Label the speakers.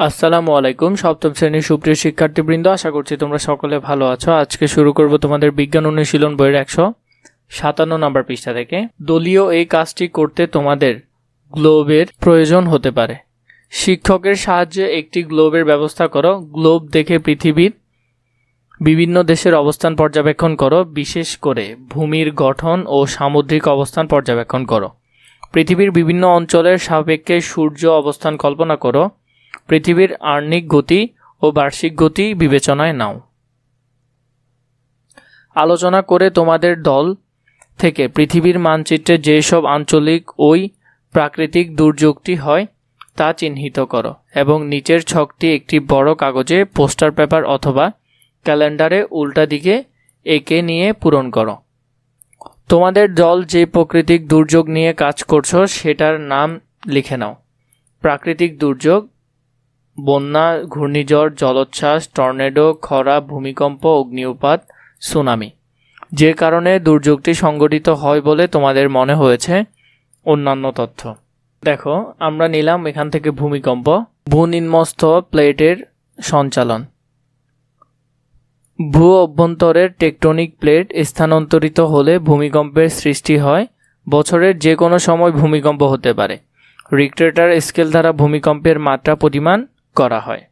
Speaker 1: আসসালামু আলাইকুম, সপ্তম শ্রেণির সুপ্রিয় শিক্ষার্থীবৃন্দ, আশা করছি তোমরা সকলে ভালো আছো। আজকে শুরু করব তোমাদের বিজ্ঞান অনুশীলন বইয়ের একশো সাতান্ন নম্বর পৃষ্ঠা থেকে। দলীয় এই কাজটি করতে তোমাদের গ্লোবের প্রয়োজন হতে পারে। শিক্ষকের সাহায্যে একটি গ্লোবের ব্যবস্থা করো। গ্লোব দেখে পৃথিবীর বিভিন্ন দেশের অবস্থান পর্যবেক্ষণ করো। বিশেষ করে ভূমির গঠন ও সামুদ্রিক অবস্থান পর্যবেক্ষণ করো। পৃথিবীর বিভিন্ন অঞ্চলের সাপেক্ষে সূর্য অবস্থান কল্পনা করো। পৃথিবীর আর্নিক গতি ও বার্ষিক গতি বিবেচনায় নাও। আলোচনা করে তোমাদের দল থেকে পৃথিবীর মানচিত্রে যেসব আঞ্চলিক ওই প্রাকৃতিক দুর্যোগটি হয়, তা চিহ্নিত করো এবং নিচের ছকটি একটি বড় কাগজে, পোস্টার পেপার অথবা ক্যালেন্ডারে উল্টা দিকে এঁকে নিয়ে পূরণ করো। তোমাদের দল যে প্রাকৃতিক দুর্যোগ নিয়ে কাজ করছ, সেটার নাম লিখে নাও। প্রাকৃতিক দুর্যোগ বন্যা, ঘূর্ণিঝড়, জলোচ্ছ্বাস, টর্নেডো, খরা, ভূমিকম্প, অগ্নিউপাত, সুনামি। যে কারণে দুর্যোগটি সংঘটিত হয় বলে তোমাদের মনে হয়েছে অন্যান্য তথ্য। দেখো, আমরা নিলাম এখান থেকে ভূমিকম্প। ভূনিম্নস্থ প্লেটের সঞ্চালন। ভূ অভ্যন্তরের টেকটনিক প্লেট স্থানান্তরিত হলে ভূমিকম্পের সৃষ্টি হয় বছরের যে কোনো সময় ভূমিকম্প হতে পারে। রিক্টেটার স্কেল দ্বারা ভূমিকম্পের মাত্রা, পরিমাণ করা হয়।